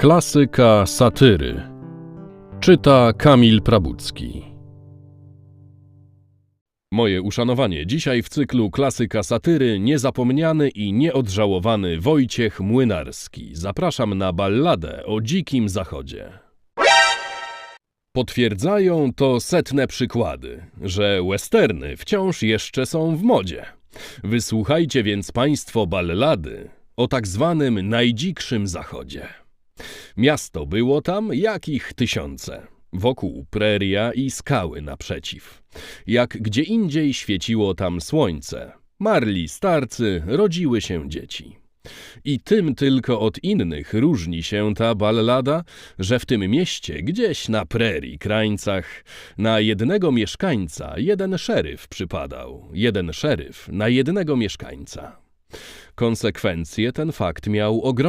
Klasyka satyry. Czyta Kamil Prabucki. Moje uszanowanie dzisiaj w cyklu Klasyka satyry niezapomniany i nieodżałowany Wojciech Młynarski. Zapraszam na balladę o dzikim zachodzie. Potwierdzają to setne przykłady, że westerny wciąż jeszcze są w modzie. Wysłuchajcie więc Państwo ballady o tak zwanym najdzikszym zachodzie. Miasto było tam, jakich tysiące. Wokół preria i skały naprzeciw. Jak gdzie indziej świeciło tam słońce. Marli starcy, rodziły się dzieci. I tym tylko od innych różni się ta ballada, że w tym mieście, gdzieś na prerii krańcach, na jednego mieszkańca jeden szeryf przypadał, jeden szeryf na jednego mieszkańca. Konsekwencje ten fakt miał ogromne.